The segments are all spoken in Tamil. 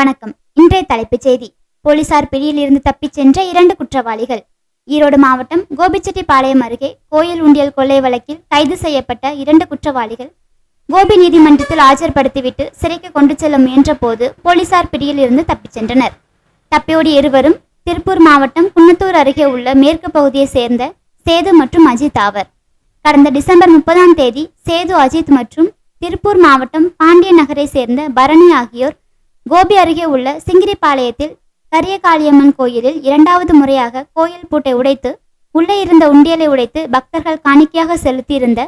வணக்கம். இன்றைய தலைப்புச் செய்தி. போலீசார் பிடியிலிருந்து தப்பிச் சென்ற இரண்டு குற்றவாளிகள். ஈரோடு மாவட்டம் கோபிச்செட்டிப்பாளையம் அருகே கோயில் உண்டியல் கொள்ளை வழக்கில் கைது செய்யப்பட்ட இரண்டு குற்றவாளிகள். கோபி நீதிமன்றத்தில் ஆஜர்படுத்திவிட்டு சிறைக்கு கொண்டு செல்ல முயன்ற போது போலீசார் பிடியிலிருந்து தப்பிச் சென்றனர். தப்பியோடிய இருவரும் திருப்பூர் மாவட்டம் குன்னத்தூர் அருகே உள்ள மேற்கு பகுதியை சேர்ந்த சேது மற்றும் அஜித் ஆவர். கடந்த டிசம்பர் முப்பதாம் தேதி சேது அஜித் மற்றும் திருப்பூர் மாவட்டம் பாண்டிய நகரை சேர்ந்த பரணி ஆகியோர் கோபி அருகே உள்ள சிங்கிரிப்பாளையத்தில் கரியகாளியம்மன் கோயிலில் இரண்டாவது முறையாக கோயில் பூட்டை உடைத்து உள்ளே இருந்த உண்டியலை உடைத்து பக்தர்கள் காணிக்கையாக செலுத்தியிருந்த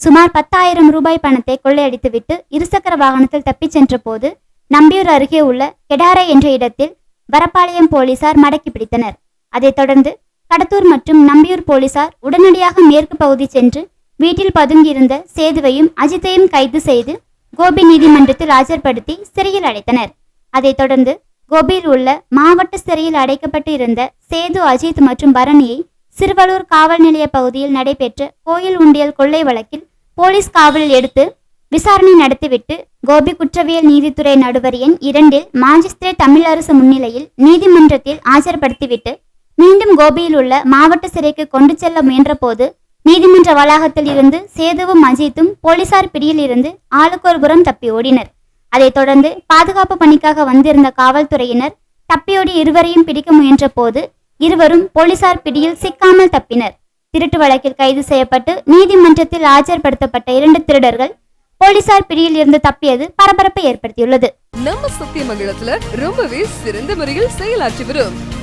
சுமார் பத்தாயிரம் ரூபாய் பணத்தை கொள்ளையடித்துவிட்டு இருசக்கர வாகனத்தில் தப்பிச் சென்ற போது நம்பியூர் அருகே உள்ள கெடாரை என்ற இடத்தில் வரப்பாளையம் போலீசார் மடக்கி பிடித்தனர். அதைத் தொடர்ந்து கடத்தூர் மற்றும் நம்பியூர் போலீசார் உடனடியாக மேற்கு பகுதி சென்று வீட்டில் பதுங்கியிருந்த சேதுவையும் அஜித்தையும் கைது செய்து கோபி நீதிமன்றத்தில் ஆஜர்படுத்தி சிறையில் அடைத்தனர். அதைத் தொடர்ந்து கோபியில் உள்ள மாவட்ட சிறையில் அடைக்கப்பட்டு இருந்த சேது அஜித் மற்றும் பரணியை சிறுவலூர் காவல் நிலைய பகுதியில் நடைபெற்ற கோயில் உண்டியல் கொள்ளை வழக்கில் போலீஸ் காவலில் எடுத்து விசாரணை நடத்திவிட்டு கோபி குற்றவியல் நீதித்துறை நடுவர் எண் இரண்டில் மாஜிஸ்திரேட் தமிழரசு முன்னிலையில் நீதிமன்றத்தில் ஆஜர்படுத்திவிட்டு மீண்டும் கோபியில் உள்ள மாவட்ட சிறைக்கு கொண்டு செல்ல முயன்றபோது நீதிமன்ற வளாகத்தில் இருந்து சேதுவும் அஜித்தும் போலீசார் பிடியில் இருந்து ஆளுக்கொரு புறம் தப்பி ஓடினர். அதைத் தொடர்ந்து பாதுகாப்பு பணிக்காக வந்திருந்த காவல்துறையினர் தப்பியோடி இருவரையும் பிடிக்க முயன்ற போது இருவரும் போலீசார் பிடியில் சிக்காமல் தப்பினர். திருட்டு வழக்கில் கைது செய்யப்பட்டு நீதிமன்றத்தில் ஆஜர்படுத்தப்பட்ட இரண்டு திருடர்கள் போலீசார் பிடியில் இருந்து தப்பியது பரபரப்பை ஏற்படுத்தியுள்ளது. நம்ம சத்தியமங்கலத்துல ரொம்பவே சிறந்த முறையில் செயலாற்றி வரும்.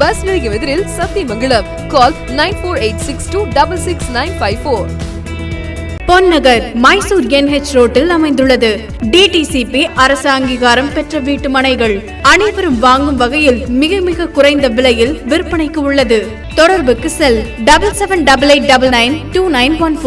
bus நிலையம் எதிரில் Sathyamangalam. Call nine four eight six two double six nine five four Ponnagar Mysore NH ரோட்டில் அமைந்துள்ளது. டிடிசிபி அரசு அங்கீகாரம் பெற்ற வீட்டு மனைகள். அனைவரும் வாங்கும் வகையில் மிக மிக குறைந்த விலையில் விற்பனைக்கு உள்ளது. தொடர்புக்கு cell double seven double eight double nine two nine one four